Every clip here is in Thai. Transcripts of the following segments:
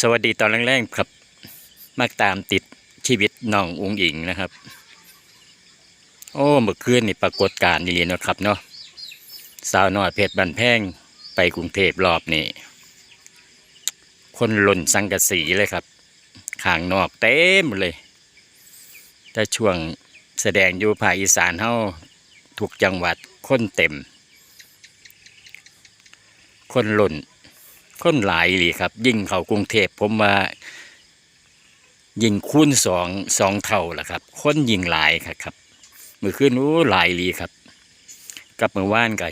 สวัสดีตอนแรกๆครับมาตามติดชีวิตน้องอุงอิงนะครับ โอ้เมื่อคืนนี่ปรากฏการณ์นี่เลยเนะครับเนาะสาวน้อยเพชรบันแพงไปกรุงเทพรอบนี้คนหล่นสังกะสีเลยครับขางนอกเต็มเลย แต่ช่วงแสดงอยู่ภาคอีสานเฮาทุกจังหวัดคนเต็ม คนหล่น คนหลายเลยครับ ยิ่งเขากรุงเทพผมว่ายิ่งคูณสองสองเท่าละครับ คนยิ่งหลายครับครับมือขึ้นโอ้หลายลีครับ กับเมื่อวานกับ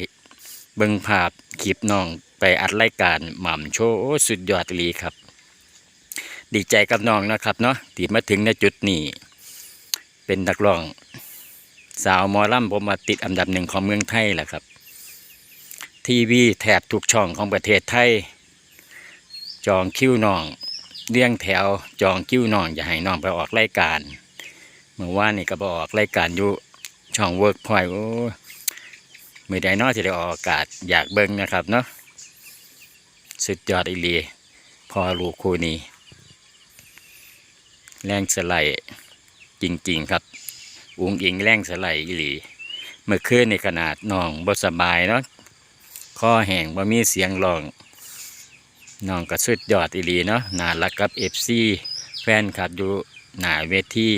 เบิงภาพคลิปน้องไปอัดรายการหม่ำโชว์สุดยอดลีครับ ดีใจกับน้องนะครับเนาะที่มาถึงในจุดนี้ เป็นนักร้อง สาวมอลำผมมาติดอันดับหนึ่งของเมืองไทยแหละครับ ทีวีแถบทุกช่องของประเทศไทย จองคิวน้องเลี้ยงแถวจองคิวน้องอย่าให้น้องไปออกรายการเมื่อวานนี่ก็บออกรายการอยู่ช่องเวิร์กพอยโอ้มือใดเนอจะได้ออกอากาศอยากเบิ่งนะครับเนาะสุดยอดอีหลีพอลูกคู่นี้แรงสไลด์จริงๆครับ อุงอิงแรงสไลด์อีหลีเมื่อคืนในขนาดน้องบ่สบายเนาะข้อแห้งบ่มีเสียงร้อง น้องก็สุดยอดอีหลีเนาะน่ารักกับเอฟซีแฟนคลับอยู่หน้าเวที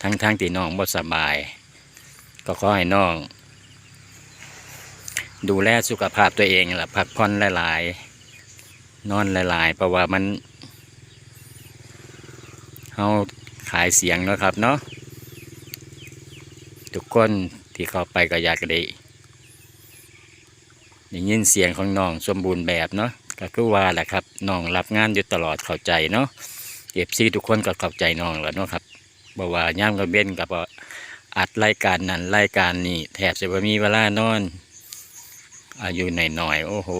ทั้งๆที่น้องบ่สบาย ก็ขอให้น้อง ดูแลสุขภาพตัวเองล่ะพักผ่อนหลายๆ นอนหลายๆ เพราะว่ามันเฮาขายเสียงนะครับเนาะทุกคนที่เข้าไปก็อยากได้ได้ยินเสียงของน้องสมบูรณ์แบบเนาะ ก็คือว่าแหละครับน้องรับงานอยู่ตลอดเข้าใจเนาะเอฟซีทุกคนก็เข้าใจน้องแล้วเนาะครับบอกว่าย่ามกับเบนกับอัดรายการนั้นรายการนี้แทบจะม่มีเวลานอน อายุหน่อยๆโอ้โห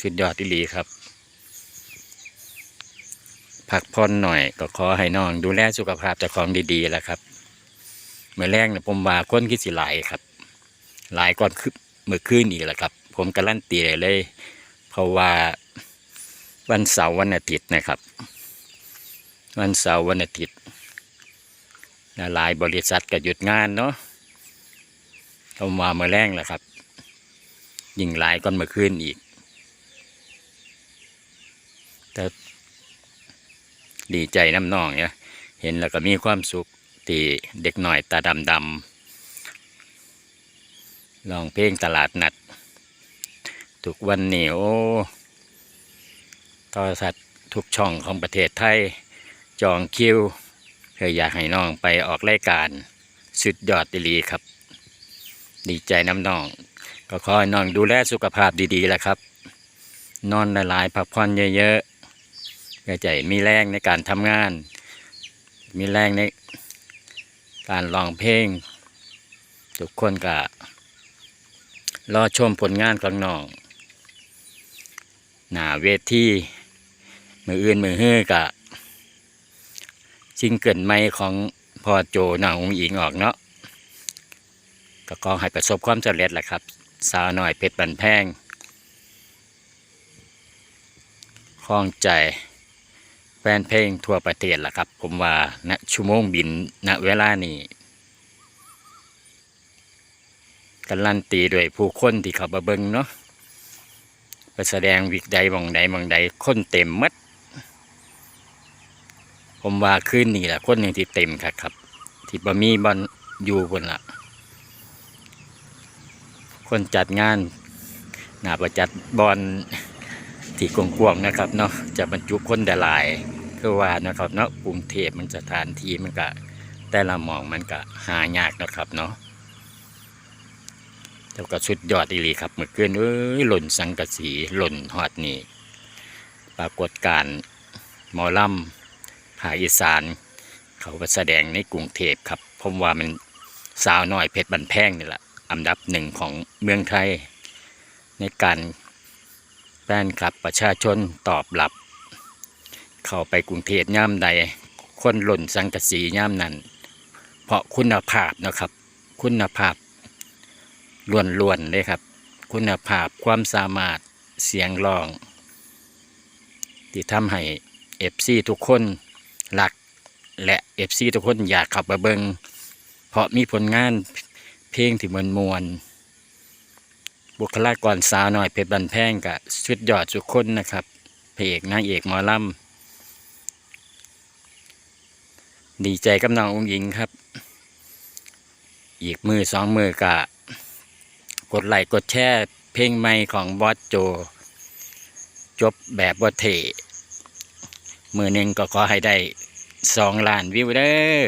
สุดยอดที่ลีครับพักผ่อนหน่อยก็ขอให้น้อง ดูแลสุขภาพจ้าของดีๆแหละครับเมื่อแรกเนี่ยผมว่าคนคิดสิหลายครับ หลายก่อนคือเมื่อคืนอีกแหละครับ ผมการันตีเลย เพราะว่าวันเสาร์วันอาทิตย์นะครับ วันเสาร์วันอาทิตย์หลายบริษัทก็หยุดงานเนาะเขามาเมื่อแรงแหละครับ ยิ่งหลายก่อนเมื่อคืนอีก แต่ดีใจน้ำนองเนี่ยเห็นแล้วก็มีความสุขที่เด็กหน่อยตาดำดำลองเพลงตลาดนัด ทุกวันนี้โอ้โทรศัพท์ทุกช่องของประเทศไทย จองคิวเพื่ออยากให้น้องไปออกรายการสุดยอดดีลีครับ ดีใจน้ำน้อง ก็ขอให้น้องดูแลสุขภาพดีๆแหละครับ นอนหลายๆพักผ่อนเยอะๆเพื่อใจมีแรงในการทำงาน มีแรงในการร้องเพลง ทุกคนก็รอชมผลงานของน้อง หนาเวทที่มืออื่นมือฮื้อกะซิงเกิลใหม่ของพ่อโจหนางองอิงออกเนาะก็ขอให้ประสบความสำเร็จแหละครับ สาวหน้อยเพชรบันแพงคล้องใจแฟนเพลงทั่วประเทศแหละครับ ผมว่าณชั่วโมงบินณเวลานี้การันตีด้วยผู้คนที่เขามาเบิงเนาะ แสดงวิกใดหมองใดหมองใดคนเต็มมัด ผมว่าคืนนี้แหละคนหนึ่งที่เต็มครับครับ ที่บะมีบอลอยู่คนละคนจัดงานหนาประจัดบอลที่กวงๆนะครับเนาะจะบรรจุคนได้หลายคือว่านะครับเนาะกรุงเทพมันสถานที่มันก็แต่ละหมองมันก็หายากนะครับเนาะ แล้วก็สุดยอดอีหลีครับเมื่อคืนเอ้ยหล่นสังกะสีหล่นหอดนี่ปรากฏการณ์หมอลำภาคอีสาน เขาไปแสดงในกรุงเทพครับผมว่ามันสาวน้อยเพชรบันแพงนี่แหละอันดับหนึ่งของเมืองไทย ในการแฟนคลับประชาชนตอบรับ เข้าไปกรุงเทพย่ำใด คนหล่นสังกะสีย่ำนั้น เพราะคุณภาพนะครับ คุณภาพ ล้วนๆเลยครับ คุณภาพความสามารถเสียงร้อง ที่ทำให้ FC ทุกคนรักและ FC ทุกคนอยากขับมาเบิงเพราะมีผลงานเพลงที่มวลมวลบุคลากรสาวหน่อยเพชรบันแพงกับสุดยอดทุกคนนะครับพระเอกนางเอกหมอลำดีใจกับน้ององหญิงครับ อีกมือสองมือกะ กดไลค์กดแชร์เพลงใหม่ของบอสโจ จบแบบบอเทมือหนึ่งก็ขอให้ได้สองล้านวิวเด้อ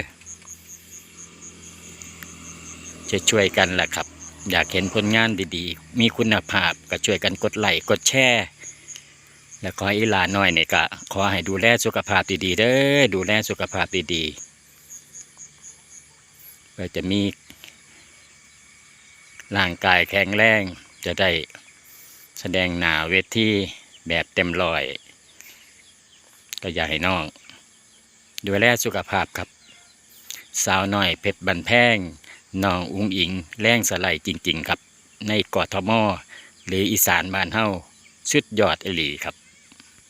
จะช่วยกันแหละครับ อยากเห็นผลงานดีๆ มีคุณภาพก็ช่วยกันกดไลค์กดแชร์แล้วขอให้อีหลาน้อยเนี่ยก็ขอให้ดูแลสุขภาพดีๆเด้อดูแลสุขภาพดีๆเพื่อจะมี ร่างกายแข็งแรงจะได้แสดงหนาเวทีแบบเต็มร้อย ก็อยากให้น้อง ดูแลสุขภาพครับ สาวน้อยเพชรบันแพงน้องอุ้งอิงแรงสไลด์จริง ๆ ครับ ในกอทมหรืออีสานบ้านเฮาสุดยอดเอลีครับ